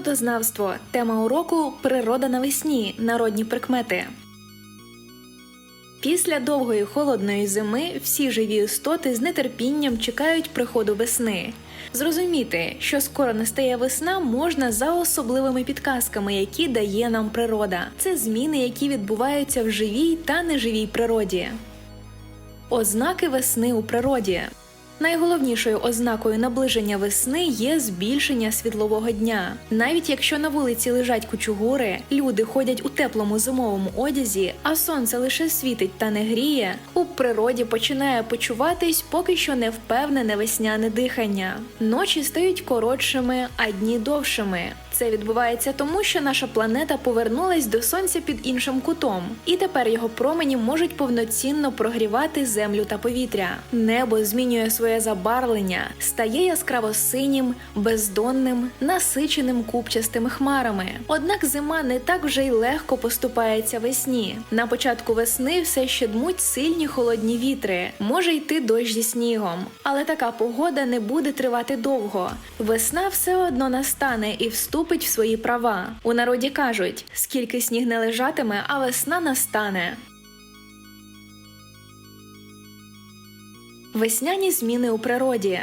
Природознавство. Тема уроку Природа навесні. Народні прикмети. Після довгої холодної зими всі живі істоти з нетерпінням чекають приходу весни. Зрозуміти, що скоро настає весна, можна за особливими підказками, які дає нам природа. Це зміни, які відбуваються в живій та неживій природі. Ознаки весни у природі. Найголовнішою ознакою наближення весни є збільшення світлового дня. Навіть якщо на вулиці лежать кучугури, люди ходять у теплому зимовому одязі, а сонце лише світить та не гріє, у природі починає почуватись поки що невпевнене весняне дихання. Ночі стають коротшими, а дні довшими. Це відбувається тому, що наша планета повернулась до сонця під іншим кутом, і тепер його промені можуть повноцінно прогрівати землю та повітря. Небо змінює своє забарвлення, стає яскраво синім, бездонним, насиченим купчастими хмарами. Однак зима не так вже й легко поступається весні. На початку весни все ще дмуть сильні холодні вітри, може йти дощ зі снігом, але така погода не буде тривати довго. Весна все одно настане і вступить в свої права. У народі кажуть: скільки сніг не лежатиме, а весна настане. Весняні зміни у природі.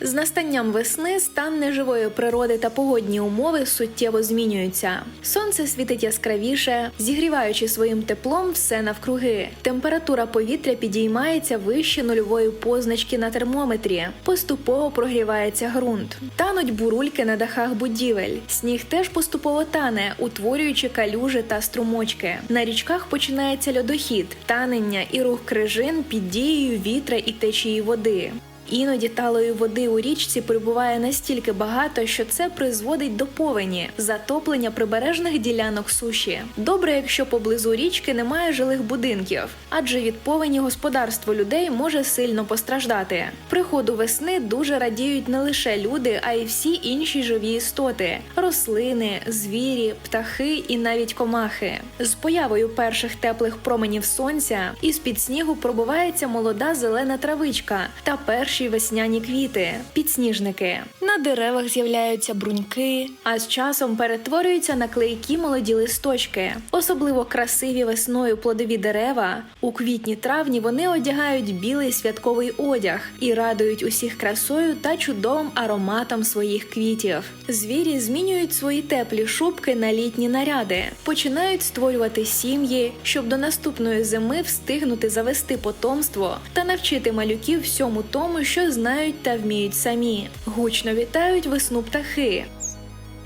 З настанням весни стан неживої природи та погодні умови суттєво змінюються. Сонце світить яскравіше, зігріваючи своїм теплом все навкруги. Температура повітря підіймається вище нульової позначки на термометрі. Поступово прогрівається ґрунт. Тануть бурульки на дахах будівель. Сніг теж поступово тане, утворюючи калюжі та струмочки. На річках починається льодохід, танення і рух крижин під дією вітра і течії води. Іноді талої води у річці прибуває настільки багато, що це призводить до повені, затоплення прибережних ділянок суші. Добре, якщо поблизу річки немає жилих будинків, адже від повені господарство людей може сильно постраждати. Приходу весни дуже радіють не лише люди, а й всі інші живі істоти: рослини, звірі, птахи і навіть комахи. З появою перших теплих променів сонця із під снігу пробивається молода зелена травичка та перші весняні квіти, підсніжники. На деревах з'являються бруньки, а з часом перетворюються на клейкі молоді листочки. Особливо красиві весною плодові дерева. У квітні-травні вони одягають білий святковий одяг і радують усіх красою та чудовим ароматом своїх квітів. Звірі змінюють свої теплі шубки на літні наряди, починають створювати сім'ї, щоб до наступної зими встигнути завести потомство та навчити малюків всьому тому, що знають та вміють самі. Гучно вітають весну птахи.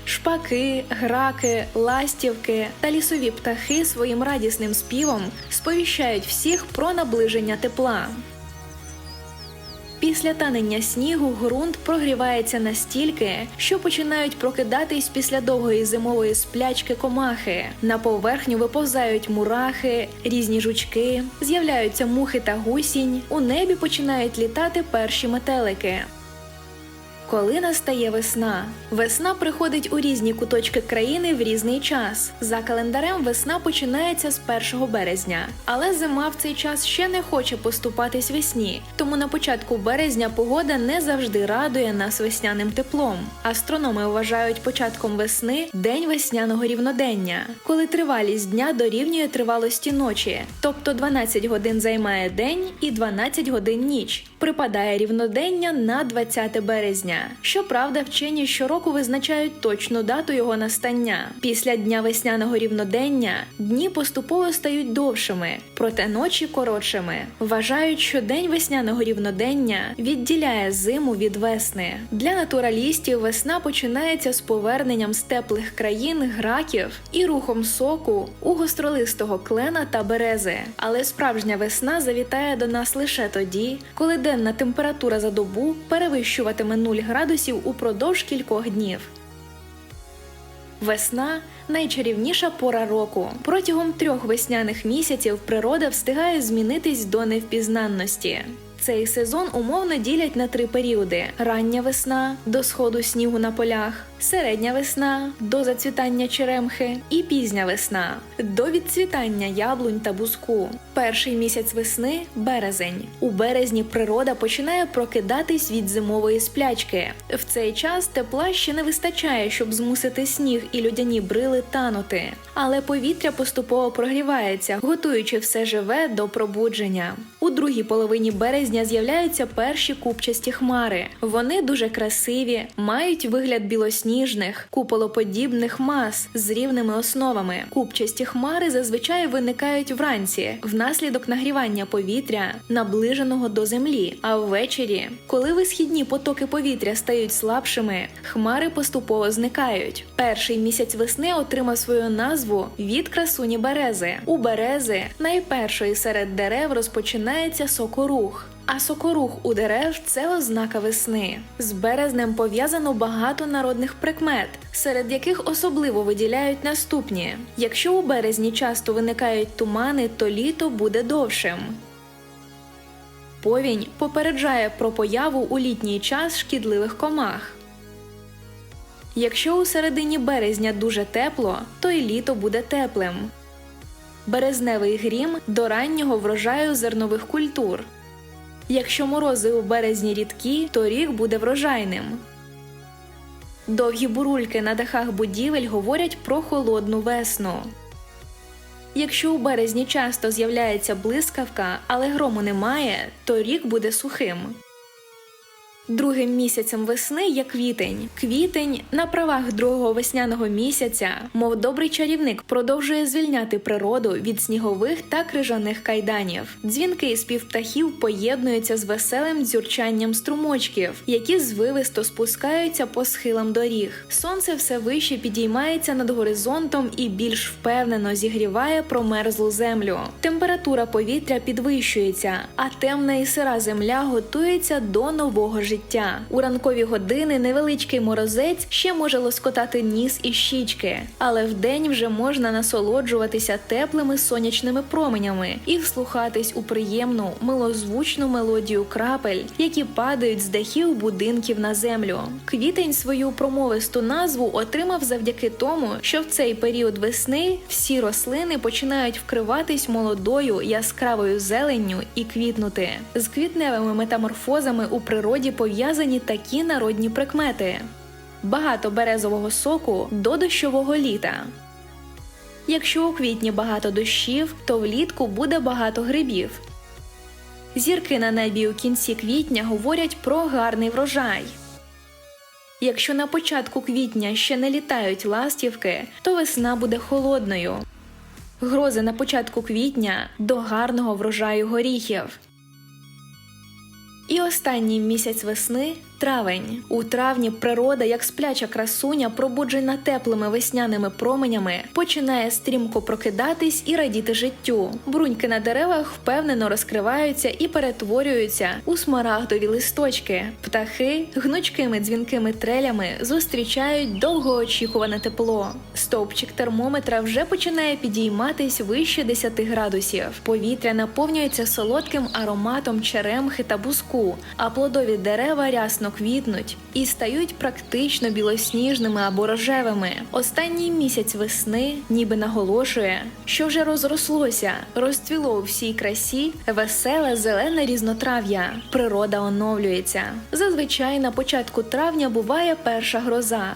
Шпаки, граки, ластівки та лісові птахи своїм радісним співом сповіщають всіх про наближення тепла. Після танення снігу ґрунт прогрівається настільки, що починають прокидатись після довгої зимової сплячки комахи. На поверхню виповзають мурахи, різні жучки, з'являються мухи та гусінь. У небі починають літати перші метелики. Коли настає весна, весна приходить у різні куточки країни в різний час. За календарем весна починається з 1 березня, але зима в цей час ще не хоче поступатись весні. Тому на початку березня погода не завжди радує нас весняним теплом. Астрономи вважають початком весни день весняного рівнодення, коли тривалість дня дорівнює тривалості ночі, тобто 12 годин займає день і 12 годин ніч. Припадає рівнодення на 20 березня. Щоправда, вчені щороку визначають точну дату його настання. Після дня весняного рівнодення дні поступово стають довшими, проте ночі коротшими. Вважають, що день весняного рівнодення відділяє зиму від весни. Для натуралістів весна починається з поверненням з теплих країн граків і рухом соку у гостролистого клена та берези. Але справжня весна завітає до нас лише тоді, коли денна температура за добу перевищуватиме 0 градусів упродовж кількох днів. Весна найчарівніша пора року. Протягом трьох весняних місяців природа встигає змінитись до невпізнанності. Цей сезон умовно ділять на три періоди: рання весна до сходу снігу на полях, середня весна до зацвітання черемхи і пізня весна до відцвітання яблунь та буску. Перший місяць весни березень. У березні природа починає прокидатись від зимової сплячки. В цей час тепла ще не вистачає, щоб змусити сніг і людяні брили танути. Але повітря поступово прогрівається, готуючи все живе до пробудження. У другій половині березня з'являються перші купчасті хмари. Вони дуже красиві, мають вигляд білосніжних, куполоподібних мас з рівними основами. Купчасті хмари зазвичай виникають вранці внаслідок нагрівання повітря, наближеного до землі. А ввечері, коли висхідні потоки повітря стають слабшими, хмари поступово зникають. Перший місяць весни отримав свою назву від красуні берези. У берези найпершої серед дерев розпочинається сокорух. А сокорух у дерев це ознака весни. З березнем пов'язано багато народних прикмет, серед яких особливо виділяють наступні: якщо у березні часто виникають тумани, то літо буде довшим. Повінь попереджає про появу у літній час шкідливих комах. Якщо у середині березня дуже тепло, то й літо буде теплим. Березневий грім до раннього врожаю зернових культур. Якщо морози у березні рідкі, то рік буде врожайним. Довгі бурульки на дахах будівель говорять про холодну весну. Якщо у березні часто з'являється блискавка, але грому немає, то рік буде сухим. Другим місяцем весни є квітень. Квітень на правах другого весняного місяця, мов добрий чарівник, продовжує звільняти природу від снігових та крижаних кайданів. Дзвінки і спів птахів поєднуються з веселим дзюрчанням струмочків, які звивисто спускаються по схилам доріг. Сонце все вище підіймається над горизонтом і більш впевнено зігріває промерзлу землю. Температура повітря підвищується, а темна і сира земля готується до нового життя. У ранкові години невеличкий морозець ще може лоскотати ніс і щічки, але вдень вже можна насолоджуватися теплими сонячними променями і вслухатись у приємну милозвучну мелодію крапель, які падають з дахів будинків на землю. Квітень свою промовисту назву отримав завдяки тому, що в цей період весни всі рослини починають вкриватись молодою яскравою зеленню і квітнути. З квітневими метаморфозами у природі пов'язані такі народні прикмети: багато березового соку до дощового літа. Якщо у квітні багато дощів, то влітку буде багато грибів. Зірки на небі у кінці квітня говорять про гарний врожай. Якщо на початку квітня ще не літають ластівки, то весна буде холодною. Грози на початку квітня до гарного врожаю горіхів. І останній місяць весни травень. У травні природа, як спляча красуня, пробуджена теплими весняними променями, починає стрімко прокидатись і радіти життю. Бруньки на деревах впевнено розкриваються і перетворюються у смарагдові листочки. Птахи гнучкими дзвінкими трелями зустрічають довгоочікуване тепло. Стовпчик термометра вже починає підійматись вище 10 градусів. Повітря наповнюється солодким ароматом черемхи та буску, а плодові дерева рясно квітнуть і стають практично білосніжними або рожевими. Останній місяць весни ніби наголошує, що вже розрослося, розцвіло у всій красі, веселе зелене різнотрав'я. Природа оновлюється. Зазвичай на початку травня буває перша гроза.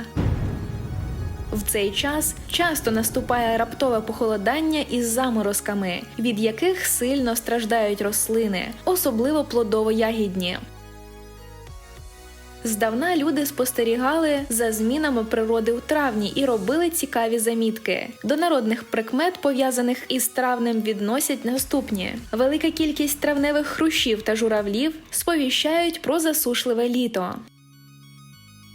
В цей час часто наступає раптове похолодання із заморозками, від яких сильно страждають рослини, особливо плодово-ягідні. Здавна люди спостерігали за змінами природи у травні і робили цікаві замітки. До народних прикмет, пов'язаних із травнем, відносять наступні: велика кількість травневих хрущів та журавлів сповіщають про засушливе літо.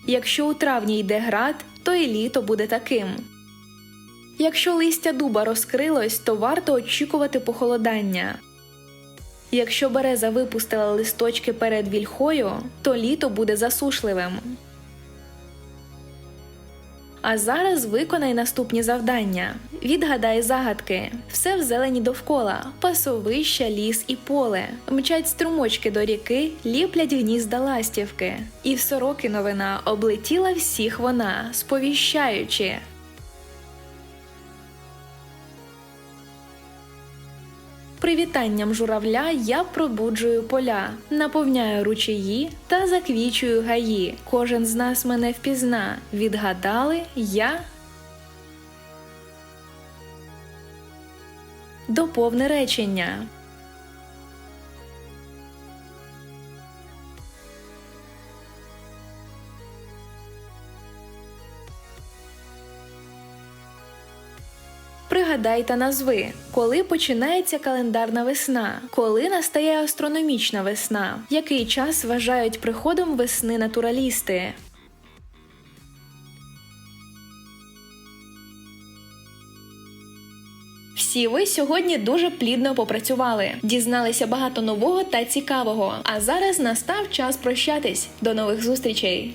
Якщо у травні йде град, то і літо буде таким. Якщо листя дуба розкрилось, то варто очікувати похолодання. Якщо береза випустила листочки перед вільхою, то літо буде засушливим. А зараз виконай наступні завдання. Відгадай загадки. Все в зелені довкола, пасовища, ліс і поле. Мчать струмочки до ріки, ліплять гнізда ластівки. І в сороки новина облетіла всіх вона, сповіщаючи. Привітанням журавля я пробуджую поля, наповняю ручаї та заквічую гаї. Кожен з нас мене впізна. Відгадали я. Доповне речення. Пригадай та назви, коли починається календарна весна, коли настає астрономічна весна, який час вважають приходом весни натуралісти. Всі ви сьогодні дуже плідно попрацювали, дізналися багато нового та цікавого. А зараз настав час прощатись. До нових зустрічей!